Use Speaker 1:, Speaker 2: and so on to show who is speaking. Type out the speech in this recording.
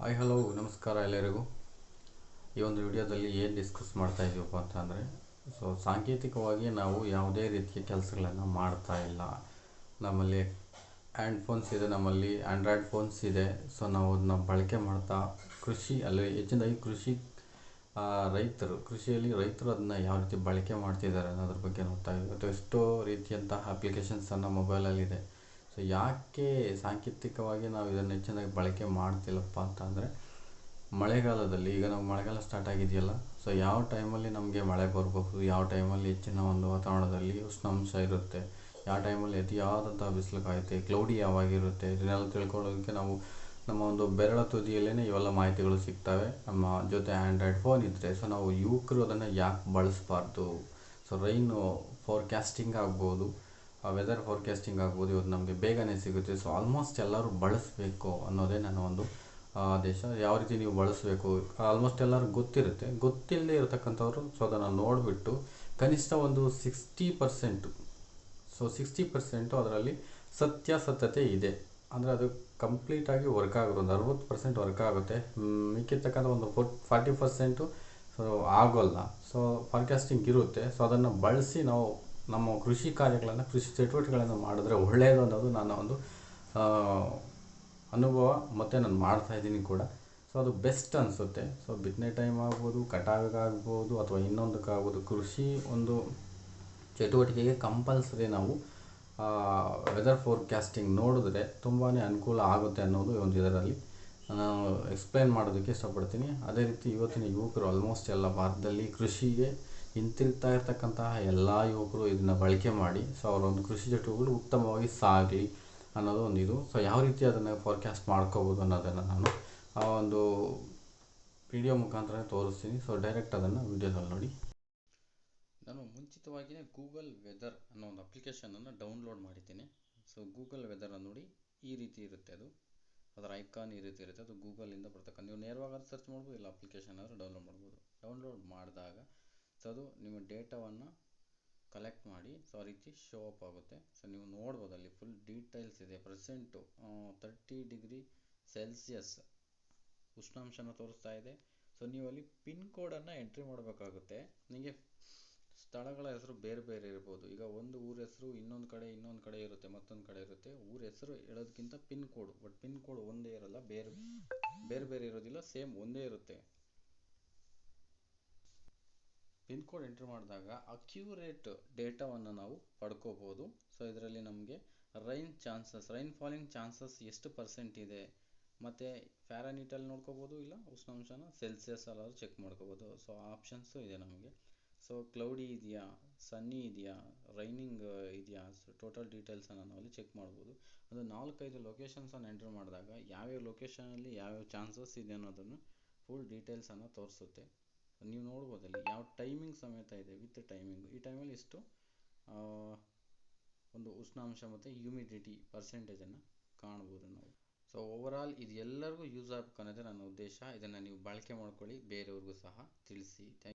Speaker 1: Hi, hello, ನಮಸ್ಕಾರ ಎಲ್ಲರಿಗೂ. ಈ ಒಂದು ವಿಡಿಯೋದಲ್ಲಿ ಏನು ಡಿಸ್ಕಸ್ ಮಾಡ್ತಾ ಇದ್ದೀವಪ್ಪ ಅಂತಂದರೆ ಸೊ ಸಾಂಕೇತಿಕವಾಗಿ ನಾವು ಯಾವುದೇ ರೀತಿಯ ಕೆಲಸಗಳನ್ನು ಮಾಡ್ತಾ ಇಲ್ಲ. ನಮ್ಮಲ್ಲಿ ಆ್ಯಂಡ್ ಫೋನ್ಸ್ ಇದೆ, ನಮ್ಮಲ್ಲಿ ಆ್ಯಂಡ್ರಾಯ್ಡ್ ಫೋನ್ಸ್ ಇದೆ. ಸೊ ನಾವು ಅದನ್ನ ಬಳಕೆ ಮಾಡ್ತಾ, ಕೃಷಿ, ಅಲ್ಲಿ ಹೆಚ್ಚಿನದಾಗಿ ಕೃಷಿ ರೈತರು, ಕೃಷಿಯಲ್ಲಿ ರೈತರು ಅದನ್ನ ಯಾವ ರೀತಿ ಬಳಕೆ ಮಾಡ್ತಿದ್ದಾರೆ ಅನ್ನೋದ್ರ ಬಗ್ಗೆ ನೋಡ್ತಾ ಇದ್ದೀವಿ. ಅಥವಾ ಎಷ್ಟೋ ರೀತಿಯಂತಹ ಅಪ್ಲಿಕೇಶನ್ಸನ್ನು ಮೊಬೈಲಲ್ಲಿದೆ ಸೊ ಯಾಕೆ ಸಾಂಕೇತಿಕವಾಗಿ ನಾವು ಇದನ್ನು ಹೆಚ್ಚಿನಾಗಿ ಬಳಕೆ ಮಾಡ್ತಿಲ್ಲಪ್ಪ ಅಂತಂದರೆ, ಮಳೆಗಾಲದಲ್ಲಿ, ಈಗ ನಾವು ಮಳೆಗಾಲ ಸ್ಟಾರ್ಟ್ ಆಗಿದೆಯಲ್ಲ ಸೊ ಯಾವ ಟೈಮಲ್ಲಿ ನಮಗೆ ಮಳೆ ಬರಬಹುದು, ಯಾವ ಟೈಮಲ್ಲಿ ಹೆಚ್ಚಿನ ಒಂದು ವಾತಾವರಣದಲ್ಲಿ ಉಷ್ಣಾಂಶ ಇರುತ್ತೆ, ಯಾವ ಟೈಮಲ್ಲಿ ಅತಿಯಾದಂಥ ಬಿಸಿಲು ಕಾಯುತ್ತೆ ಕ್ಲೌಡಿ ಯಾವಾಗಿರುತ್ತೆ, ಇದನ್ನೆಲ್ಲ ತಿಳ್ಕೊಳ್ಳೋದಕ್ಕೆ ನಾವು ನಮ್ಮ ಒಂದು ಬೆರಳ ತುದಿಯಲ್ಲೇ ಇವೆಲ್ಲ ಮಾಹಿತಿಗಳು ಸಿಗ್ತವೆ. ನಮ್ಮ ಜೊತೆ ಆ್ಯಂಡ್ರಾಯ್ಡ್ ಫೋನ್ ಇದ್ದರೆ ಸೊ ನಾವು ಯುವಕರು ಅದನ್ನು ಯಾಕೆ ಬಳಸಬಾರ್ದು? ಸೊ ರೈನು ಫೋರ್ಕ್ಯಾಸ್ಟಿಂಗ್ ಆಗ್ಬೋದು ವೆದರ್ ಫೋರ್ಕ್ಯಾಸ್ಟಿಂಗ್ ಆಗ್ಬೋದು ಇವತ್ತು ನಮಗೆ ಬೇಗನೆ ಸಿಗುತ್ತೆ. ಸೊ ಆಲ್ಮೋಸ್ಟ್ ಎಲ್ಲರೂ ಬಳಸಬೇಕು ಅನ್ನೋದೇ ನನ್ನ ಒಂದು ಆದೇಶ. ಯಾವ ರೀತಿ ನೀವು ಬಳಸಬೇಕು ಆಲ್ಮೋಸ್ಟ್ ಎಲ್ಲರೂ ಗೊತ್ತಿರುತ್ತೆ. ಗೊತ್ತಿಲ್ಲದೆ ಇರತಕ್ಕಂಥವ್ರು ಸೊ ಅದನ್ನು ನೋಡಿಬಿಟ್ಟು ಕನಿಷ್ಠ ಒಂದು sixty percent so sixty percent ಅದರಲ್ಲಿ ಸತ್ಯಾಸತ್ಯತೆ ಇದೆ. ಅಂದರೆ ಅದು ಕಂಪ್ಲೀಟಾಗಿ ವರ್ಕ್ ಆಗೋದು, ಒಂದು ಅರವತ್ತು ಪರ್ಸೆಂಟ್ ವರ್ಕ್ ಆಗುತ್ತೆ. ಮಿಕ್ಕಿರ್ತಕ್ಕಂಥ ಒಂದು ಫೋರ್ ಫಾರ್ಟಿ ಪರ್ಸೆಂಟು ಸೊ ಆಗೋಲ್ಲ. ಸೊ ಫಾರ್ಕ್ಯಾಸ್ಟಿಂಗ್ ಇರುತ್ತೆ. ಸೊ ಅದನ್ನು ಬಳಸಿ ನಾವು ನಮ್ಮ ಕೃಷಿ ಕಾರ್ಯಗಳನ್ನು, ಕೃಷಿ ಚಟುವಟಿಕೆಗಳನ್ನು ಮಾಡಿದ್ರೆ ಒಳ್ಳೆಯದು ಅನ್ನೋದು ನನ್ನ ಒಂದು ಅನುಭವ ಮತ್ತು ನಾನು ಮಾಡ್ತಾ ಇದ್ದೀನಿ ಕೂಡ. ಸೊ ಅದು ಬೆಸ್ಟ್ ಅನಿಸುತ್ತೆ. ಸೊ ಬಿತ್ತನೆ ಟೈಮ್ ಆಗ್ಬೋದು ಕಟಾವಿಗಾಗ್ಬೋದು ಅಥವಾ ಇನ್ನೊಂದಕ್ಕಾಗ್ಬೋದು, ಕೃಷಿ ಒಂದು ಚಟುವಟಿಕೆಗೆ ಕಂಪಲ್ಸರಿ ನಾವು ವೆದರ್ ಫೋರ್ಕ್ಯಾಸ್ಟಿಂಗ್ ನೋಡಿದ್ರೆ ತುಂಬಾ ಅನುಕೂಲ ಆಗುತ್ತೆ ಅನ್ನೋದು ಒಂದು ಇದರಲ್ಲಿ ನಾನು ಎಕ್ಸ್ಪ್ಲೈನ್ ಮಾಡೋದಕ್ಕೆ ಇಷ್ಟಪಡ್ತೀನಿ. ಅದೇ ರೀತಿ ಇವತ್ತಿನ ಯುವಕರು ಆಲ್ಮೋಸ್ಟ್ ಎಲ್ಲ ಭಾರತದಲ್ಲಿ ಕೃಷಿಗೆ ಹಿಂತಿರುಗ್ತಾ ಇರ್ತಕ್ಕಂತಹ ಎಲ್ಲ ಯುವಕರು ಇದನ್ನು ಬಳಕೆ ಮಾಡಿ ಸೊ ಅವರ ಒಂದು ಕೃಷಿ ಚಟುವಟಿಕೆಗಳು ಉತ್ತಮವಾಗಿ ಸಾಗಲಿ ಅನ್ನೋದು ಒಂದು ಇದು. ಸೊ ಯಾವ ರೀತಿ ಅದನ್ನು ಫೋರ್ಕ್ಯಾಸ್ಟ್ ಮಾಡ್ಕೋಬೋದು ಅನ್ನೋದನ್ನು ನಾನು ಆ ಒಂದು ವಿಡಿಯೋ ಮುಖಾಂತರ ತೋರಿಸ್ತೀನಿ. ಸೊ ಡೈರೆಕ್ಟ್ ಅದನ್ನು ವಿಡಿಯೋದಲ್ಲಿ ನೋಡಿ. ನಾನು ಮುಂಚಿತವಾಗಿಯೇ ಗೂಗಲ್ ವೆದರ್ ಅನ್ನೋ ಒಂದು ಅಪ್ಲಿಕೇಶನನ್ನು ಡೌನ್ಲೋಡ್ ಮಾಡಿದ್ದೀನಿ. ಸೊ ಗೂಗಲ್ ವೆದರ್ ನೋಡಿ, ಈ ರೀತಿ ಇರುತ್ತೆ ಅದು. ಅದರ ಐಕಾನ್ ಈ ರೀತಿ ಇರುತ್ತೆ. ಅದು ಗೂಗಲಿಂದ ಬರ್ತಕ್ಕಂಥ, ನೀವು ನೇರವಾಗಿ ಸರ್ಚ್ ಮಾಡ್ಬೋದು, ಇಲ್ಲ ಅಪ್ಲಿಕೇಶನ್ ಆದರೂ ಡೌನ್ಲೋಡ್ ಮಾಡ್ಬೋದು. ಡೌನ್ಲೋಡ್ ಮಾಡಿದಾಗ ಅದು ನಿಮ್ಮ ಡೇಟಾವನ್ನು ಕಲೆಕ್ಟ್ ಮಾಡಿ, ಸೊ ಆ ರೀತಿ ಶೋ ಅಪ್ ಆಗುತ್ತೆ. ಸೊ ನೀವು ನೋಡ್ಬೋದು ಅಲ್ಲಿ ಫುಲ್ ಡೀಟೇಲ್ಸ್ ಇದೆ. ಪ್ರೆಸೆಂಟು ತರ್ಟಿ ಡಿಗ್ರಿ ಸೆಲ್ಸಿಯಸ್ ಉಷ್ಣಾಂಶನ ತೋರಿಸ್ತಾ ಇದೆ. ಸೊ ನೀವು ಅಲ್ಲಿ ಪಿನ್ ಕೋಡನ್ನು ಎಂಟ್ರಿ ಮಾಡಬೇಕಾಗುತ್ತೆ. ನಿಮಗೆ ಸ್ಥಳಗಳ ಹೆಸರು ಬೇರೆ ಬೇರೆ ಇರ್ಬೋದು. ಈಗ ಒಂದು ಊರ ಹೆಸರು, ಇನ್ನೊಂದು ಕಡೆ ಇನ್ನೊಂದು ಕಡೆ ಇರುತ್ತೆ, ಮತ್ತೊಂದು ಕಡೆ ಇರುತ್ತೆ. ಊರ ಹೆಸರು ಹೇಳೋದಕ್ಕಿಂತ pin code but pin code ಒಂದೇ ಇರಲ್ಲ, ಬೇರೆ ಬೇರೆ ಬೇರೆ ಇರೋದಿಲ್ಲ ಸೇಮ್ ಒಂದೇ ಇರುತ್ತೆ. ಪಿನ್ ಕೋಡ್ ಎಂಟ್ರಿ ಮಾಡಿದಾಗ ಅಕ್ಯೂರೇಟ್ ಡೇಟಾವನ್ನು ನಾವು ಪಡ್ಕೋಬೋದು. ಸೊ ಇದರಲ್ಲಿ ನಮಗೆ rain chances rain falling chances ಎಷ್ಟು ಪರ್ಸೆಂಟ್ ಇದೆ? ಮತ್ತು ಫ್ಯಾರನೀಟಲ್ಲಿ ನೋಡ್ಕೋಬೋದು ಇಲ್ಲ ಉಷ್ಣಾಂಶನ? ಸೆಲ್ಸಿಯಸ್ ಅಲ್ಲಾದ್ರೂ ಚೆಕ್ ಮಾಡ್ಕೋಬೋದು. ಸೊ ಆಪ್ಷನ್ಸು ಇದೆ ನಮಗೆ. ಸೊ ಕ್ಲೌಡಿ ಇದೆಯಾ? ಸನ್ನಿ ಇದೆಯಾ? ರೈನಿಂಗ್ ಇದೆಯಾ? ಸೊ ಟೋಟಲ್ ಡೀಟೇಲ್ಸನ್ನು ನಾವು ಅಲ್ಲಿ ಚೆಕ್ ಮಾಡ್ಬೋದು. ಒಂದು ನಾಲ್ಕೈದು ಲೊಕೇಶನ್ಸನ್ನು ಎಂಟ್ರ್ ಮಾಡಿದಾಗ ಯಾವ್ಯಾವ ಲೊಕೇಶನಲ್ಲಿ ಯಾವ್ಯಾವ ಚಾನ್ಸಸ್ ಇದೆ ಅನ್ನೋದನ್ನು ಫುಲ್ ಡೀಟೇಲ್ಸನ್ನು ತೋರಿಸುತ್ತೆ. ನೀವು ನೋಡ್ಬೋದು ಅಲ್ಲಿ ಯಾವ ಟೈಮಿಂಗ್ ಸಮೇತ ಇದೆ ವಿತ್ ಟೈಮಿಂಗ್ ಈ ಟೈಮಲ್ಲಿ ಇಷ್ಟು ಒಂದು ಉಷ್ಣಾಂಶ ಮತ್ತು ಹ್ಯೂಮಿಡಿಟಿ ಪರ್ಸೆಂಟೇಜನ್ನು ಕಾಣ್ಬೋದು ನಾವು. ಸೊ ಓವರಾಲ್ ಇದು ಎಲ್ಲರಿಗೂ ಯೂಸ್ ಆಗಬೇಕು ಅನ್ನೋದೇ ನನ್ನ ಉದ್ದೇಶ. ಇದನ್ನು ನೀವು ಬಳಕೆ ಮಾಡ್ಕೊಳ್ಳಿ, ಬೇರೆಯವ್ರಿಗೂ ಸಹ ತಿಳಿಸಿ.